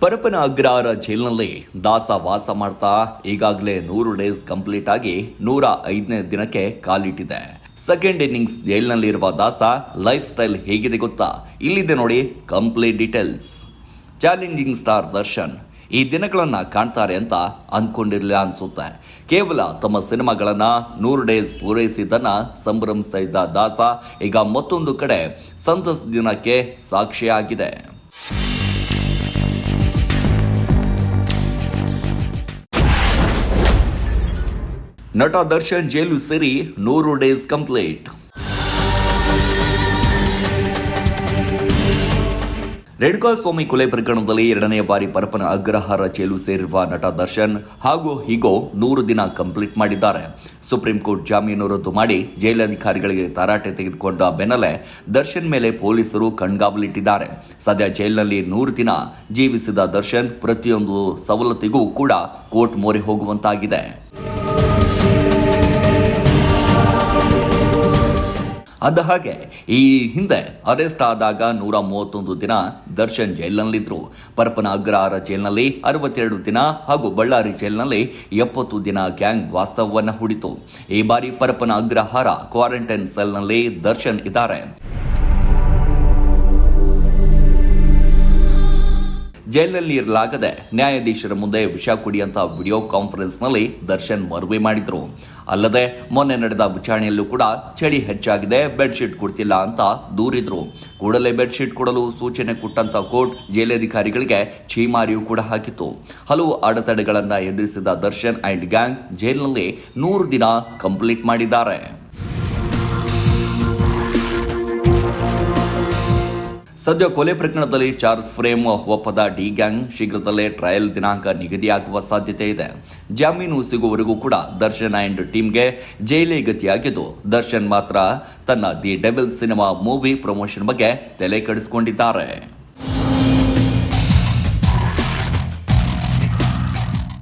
ಪರಪನ ಅಗ್ರಹಾರ ಜೈಲಿನಲ್ಲಿ ದಾಸ ವಾಸ ಮಾಡ್ತಾ ಈಗಾಗಲೇ ನೂರು ಡೇಸ್ ಕಂಪ್ಲೀಟ್ ಆಗಿ ನೂರ ಐದನೇ ದಿನಕ್ಕೆ ಕಾಲಿಟ್ಟಿದೆ. ಸೆಕೆಂಡ್ ಇನ್ನಿಂಗ್ಸ್ ಜೈಲಿನಲ್ಲಿರುವ ದಾಸ ಲೈಫ್ ಸ್ಟೈಲ್ ಹೇಗಿದೆ ಗೊತ್ತಾ? ಇಲ್ಲಿದೆ ನೋಡಿ complete details. Challenging star Darshan, ಈ ದಿನಗಳನ್ನು ಕಾಣ್ತಾರೆ ಅಂತ ಅನ್ಕೊಂಡಿರಲಿಲ್ಲ ಅನ್ಸುತ್ತೆ. ಕೇವಲ ತಮ್ಮ ಸಿನಿಮಾಗಳನ್ನ ನೂರು ಡೇಸ್ ಪೂರೈಸಿದ್ದನ್ನ ಸಂಭ್ರಮಿಸ್ತಾ ಇದ್ದ ದಾಸ ಈಗ ಮತ್ತೊಂದು ಕಡೆ ಸಂತಸ ದಿನಕ್ಕೆ ಸಾಕ್ಷಿಯಾಗಿದೆ. ನಟ ದರ್ಶನ್ ಜೈಲು ಸೇರಿ ನೂರು ಡೇಸ್ ಕಂಪ್ಲೀಟ್. ರೇಣುಕಾ ಸ್ವಾಮಿ ಕೊಲೆ ಪ್ರಕರಣದಲ್ಲಿ ಎರಡನೇ ಬಾರಿ ಪರಪನ ಅಗ್ರಹಾರ ಜೈಲು ಸೇರಿರುವ ನಟ ದರ್ಶನ್ ಹಾಗೂ ಹೀಗೋ ನೂರು ದಿನ ಕಂಪ್ಲೀಟ್ ಮಾಡಿದ್ದಾರೆ. ಸುಪ್ರೀಂ ಕೋರ್ಟ್ ಜಾಮೀನು ರದ್ದು ಮಾಡಿ ಜೈಲಧಿಕಾರಿಗಳಿಗೆ ತರಾಟೆ ತೆಗೆದುಕೊಂಡ ಬೆನ್ನಲ್ಲೇ ದರ್ಶನ್ ಮೇಲೆ ಪೊಲೀಸರು ಕಣ್ಗಾವಲಿಟ್ಟಿದ್ದಾರೆ. ಸದ್ಯ ಜೈಲಿನಲ್ಲಿ ನೂರು ದಿನ ಜೀವಿಸಿದ ದರ್ಶನ್ ಪ್ರತಿಯೊಂದು ಸವಲತ್ತಿಗೂ ಕೂಡ ಕೋರ್ಟ್ ಮೊರೆ ಹೋಗುವಂತಾಗಿದೆ. ಅಂದ ಹಾಗೆ ಈ ಹಿಂದೆ ಅರೆಸ್ಟ್ ಆದಾಗ ನೂರ ಮೂವತ್ತೊಂದು ದಿನ ದರ್ಶನ್ ಜೈಲಿನಲ್ಲಿದ್ದರು ಪರಪನ ಅಗ್ರಹಾರ ಜೈಲಿನಲ್ಲಿ ಅರವತ್ತೆರಡು ದಿನ ಹಾಗೂ ಬಳ್ಳಾರಿ ಜೈಲಿನಲ್ಲಿ ಎಪ್ಪತ್ತು ದಿನ ಗ್ಯಾಂಗ್ ವಾಸ್ತವವನ್ನು ಹೂಡಿತು. ಈ ಬಾರಿ ಪರಪನ ಅಗ್ರಹಾರ ಕ್ವಾರಂಟೈನ್ ಸೆಲ್ನಲ್ಲಿ ದರ್ಶನ್ ಇದ್ದಾರೆ. ಜೈಲಿನಲ್ಲಿ ಇರಲಾಗದೆ ನ್ಯಾಯಾಧೀಶರ ಮುಂದೆ ವಿಷ ಕುಡಿಯಂತಹ ವಿಡಿಯೋ ಕಾನ್ಫರೆನ್ಸ್ನಲ್ಲಿ ದರ್ಶನ್ ಮನವಿ ಮಾಡಿದ್ರು. ಅಲ್ಲದೆ ಮೊನ್ನೆ ನಡೆದ ವಿಚಾರಣೆಯಲ್ಲೂ ಕೂಡ ಚಳಿ ಹೆಚ್ಚಾಗಿದೆ, ಬೆಡ್ಶೀಟ್ ಕೊಡ್ತಿಲ್ಲ ಅಂತ ದೂರಿದ್ರು. ಕೂಡಲೇ ಬೆಡ್ಶೀಟ್ ಕೊಡಲು ಸೂಚನೆ ಕೊಟ್ಟಂತ ಕೋರ್ಟ್ ಜೈಲಧಿಕಾರಿಗಳಿಗೆ ಛೀಮಾರಿಯೂ ಕೂಡ ಹಾಕಿತ್ತು. ಹಲವು ಅಡೆತಡೆಗಳನ್ನು ಎದುರಿಸಿದ ದರ್ಶನ್ ಅಂಡ್ ಗ್ಯಾಂಗ್ ಜೈಲಿನಲ್ಲಿ ನೂರು ದಿನ ಕಂಪ್ಲೀಟ್ ಮಾಡಿದ್ದಾರೆ. ಸದ್ಯ ಕೊಲೆ ಪ್ರಕರಣದಲ್ಲಿ ಚಾರ್ಜ್ ಫ್ರೇಮ್ ಒಪ್ಪದ ಡಿ ಗ್ಯಾಂಗ್ ಶೀಘ್ರದಲ್ಲೇ ಟ್ರಯಲ್ ದಿನಾಂಕ ನಿಗದಿಯಾಗುವ ಸಾಧ್ಯತೆ ಇದೆ. ಜಾಮೀನು ಸಿಗುವವರೆಗೂ ಕೂಡ ದರ್ಶನ್ ಅಂಡ್ ಟೀಮ್ಗೆ ಜೈಲೇ ಗತಿಯಾಗಿದ್ದು, ದರ್ಶನ್ ಮಾತ್ರ ತನ್ನ the devil cinema movie promotion ಬಗ್ಗೆ ತಲೆ ಕೆಡಿಸಿಕೊಂಡಿದ್ದಾರೆ.